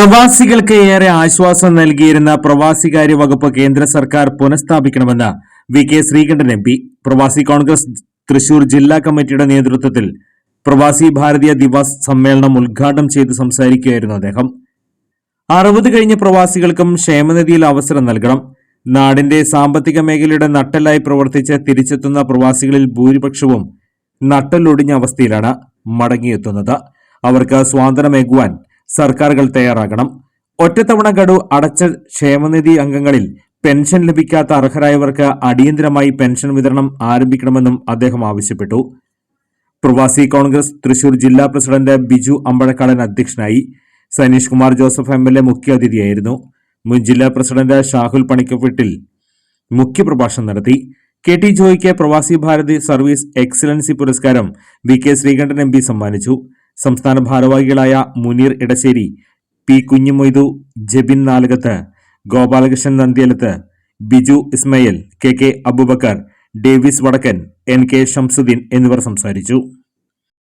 പ്രവാസികൾക്ക് ഏറെ ആശ്വാസം നൽകിയിരുന്ന പ്രവാസികാര്യ വകുപ്പ് കേന്ദ്ര സർക്കാർ പുനഃസ്ഥാപിക്കണമെന്ന് V K Sreekandan M P. പ്രവാസി കോൺഗ്രസ് തൃശൂർ ജില്ലാ കമ്മിറ്റിയുടെ നേതൃത്വത്തിൽ പ്രവാസി ഭാരതീയ ദിവസ് സമ്മേളനം ഉദ്ഘാടനം ചെയ്ത് സംസാരിക്കുകയായിരുന്നു അദ്ദേഹം. അറുപത് കഴിഞ്ഞ പ്രവാസികൾക്കും ക്ഷേമനിധിയിൽ അവസരം നൽകണം. നാടിന്റെ സാമ്പത്തിക മേഖലയുടെ നട്ടലായി പ്രവർത്തിച്ച് തിരിച്ചെത്തുന്ന പ്രവാസികളിൽ ഭൂരിപക്ഷവും നട്ടലൊടിഞ്ഞ അവസ്ഥയിലാണ് മടങ്ങിയെത്തുന്നത്. അവർക്ക് സ്വാതന്ത്ര്യമേകുവാൻ സർക്കാരുകൾ തയ്യാറാകണം. ഒറ്റത്തവണ ഗഡു അടച്ച ക്ഷേമനിധി അംഗങ്ങളിൽ പെൻഷൻ ലഭിക്കാത്ത അർഹരായവർക്ക് അടിയന്തരമായി പെൻഷൻ വിതരണം ആരംഭിക്കണമെന്നും അദ്ദേഹം ആവശ്യപ്പെട്ടു. പ്രവാസി കോൺഗ്രസ് തൃശൂർ ജില്ലാ പ്രസിഡന്റ് ബിജു അമ്പഴക്കാടൻ അധ്യക്ഷനായി Saneesh Kumar Joseph M L A മുഖ്യാതിഥിയായിരുന്നു മുൻ ജില്ലാ പ്രസിഡന്റ് ഷാഹുൽ പണിക്കപ്പെട്ടിൽ മുഖ്യപ്രഭാഷണം നടത്തി. കെ ടി ജോയിക്ക് പ്രവാസി ഭാരതി സർവീസ് എക്സലൻസി പുരസ്കാരം വി കെ ശ്രീകണ്ഠൻ എം സമ്മാനിച്ചു. സംസ്ഥാന ഭാരവാഹികളായ Muneer Edassery P Kunjumoidu Jebin Nalakath Gopalakrishnan Nandiyalath Biju Ismail K K Abubakar Davis Vadakkan N K Shamsuddin എന്നിവർ സംസാരിച്ചു.